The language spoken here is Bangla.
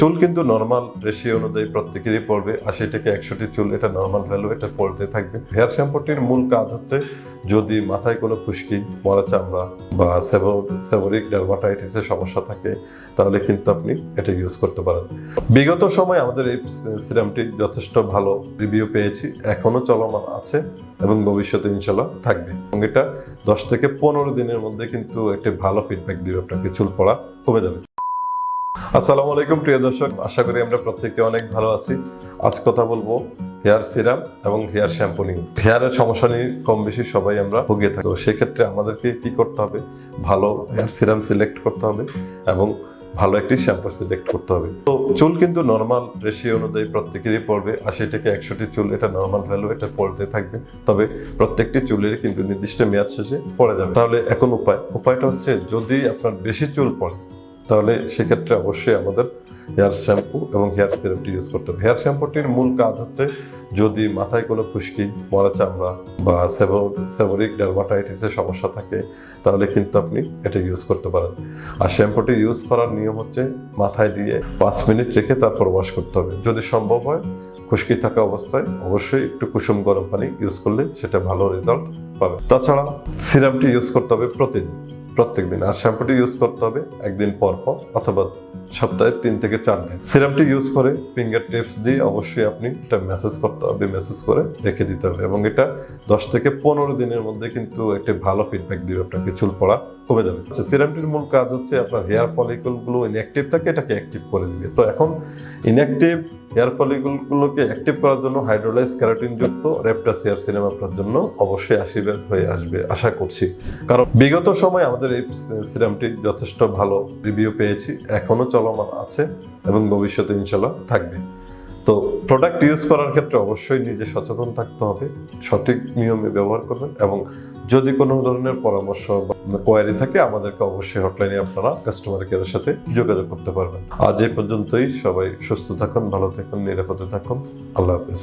চুল কিন্তু নর্মাল রেশিও অনুযায়ী প্রত্যেকেরই পড়বে আশি থেকে একশোটি চুল, এটা নর্মাল ভ্যালু এটা পড়তে থাকবে। হেয়ার শ্যাম্পুটির মূল কাজ হচ্ছে যদি মাথায় কোনো খুশকি, মরা চামড়া বা সেভরিক ডার্মাটাইটিসের সমস্যা থাকে, তাহলে কিন্তু আপনি এটা ইউজ করতে পারেন। বিগত সময় আমাদের এই সিরামটি যথেষ্ট ভালো রিভিউ পেয়েছি এখনও চলমান আছে এবং ভবিষ্যতে ইনশাল্লাহ থাকবে। এবং এটা দশ থেকে পনেরো দিনের মধ্যে কিন্তু একটি ভালো ফিডব্যাক দিবে আপনাকে চুল পড়া কমে যাবে। আসসালামু আলাইকুম, প্রিয় দর্শক। আশা করি আমরা প্রত্যেকে অনেক ভালো আছি। আজ কথা বলব হেয়ার সিরাম এবং হেয়ার শ্যাম্পুনিং। হেয়ারের সমস্যা নিয়ে কম বেশি সবাই আমরা ভুগিয়ে থাকি। তো সেক্ষেত্রে আমাদেরকে কি করতে হবে? ভালো হেয়ার সিরাম সিলেক্ট করতে হবে এবং ভালো একটি শ্যাম্পু সিলেক্ট করতে হবে। তো চুল কিন্তু নর্মাল রেশিও অনুযায়ী প্রত্যেকেরই পড়বে। আশি থেকে একশোটি চুল এটা নর্মাল ভ্যালু এটা পড়তে থাকবে। তবে প্রত্যেকটি চুলের কিন্তু নির্দিষ্ট মেয়াদ শেষে পড়ে যাবে। তাহলে এখন উপায়। উপায়টা হচ্ছে যদি আপনার বেশি চুল পড়ে তাহলে সেক্ষেত্রে অবশ্যই আমাদের হেয়ার শ্যাম্পু এবং হেয়ার সিরামটি ইউজ করতে হবে। হেয়ার শ্যাম্পুটির মূল কাজ হচ্ছে যদি মাথায় কোনো খুশকি মরা চামড়া বা সেভরিক ডার্মাটাইটিসের সমস্যা থাকে, তাহলে কিন্তু আপনি এটা ইউজ করতে পারেন। আর শ্যাম্পুটি ইউজ করার নিয়ম হচ্ছে মাথায় দিয়ে পাঁচ মিনিট রেখে তারপর ওয়াশ করতে হবে। যদি সম্ভব হয় খুশকি থাকা অবস্থায় অবশ্যই একটু কুসুম গরম পানি ইউজ করলে সেটা ভালো রেজাল্ট পাবে। তাছাড়া সিরামটি ইউজ করতে হবে প্রতিদিন। প্রত্যেকদিন আর শ্যাম্পুটি ইউজ করতে হবে একদিন পর পর, অথবা সপ্তাহে তিন থেকে চার দিন। সিরামটি ইউজ করে ফিঙ্গার টিপস দিয়ে অবশ্যই আপনি এটা মেসেজ করতে হবে মেসেজ করে রেখে দিতে হবে। এবং এটা দশ থেকে পনেরো দিনের মধ্যে কিন্তু একটি ভালো ফিডব্যাক দিবে আপনাকে, চুল পড়া কমে যাবে। আচ্ছা সিরামটির মূল কাজ হচ্ছে আপনার হেয়ার ফলিকলগুলো ইনঅ্যাক্টিভ থাকে, এটাকে অ্যাক্টিভ করে দিবে। তো এখন ইনঅ্যাক্টিভ হেয়ার ফলিকল গুলোকে অ্যাক্টিভ করার জন্য হাইড্রোলাইজ ক্যারাটিন যুক্ত রেপটাস হেয়ার সিরাম আপনার জন্য অবশ্যই আশীর্বাদ হয়ে আসবে, আশা করছি। কারণ বিগত সময় আমাদের এই সিরামটি যথেষ্ট ভালো রিভিউ পেয়েছি, এখনও চলমান আছে এবং ভবিষ্যতে ইনশাল্লাহ থাকবে। তো প্রোডাক্ট ইউজ করার ক্ষেত্রে অবশ্যই নিজে সচেতন থাকতে হবে, সঠিক নিয়মে ব্যবহার করবেন এবং যদি কোনো ধরনের পরামর্শ বা কোয়ারি থাকে, আমাদেরকে অবশ্যই হটলাইনে আপনারা কাস্টমার কেয়ারের সাথে যোগাযোগ করতে পারবেন। আজ এই পর্যন্তই, সবাই সুস্থ থাকুন, ভালো থাকুন, নিরাপদে থাকুন, আল্লাহ হাফেজ।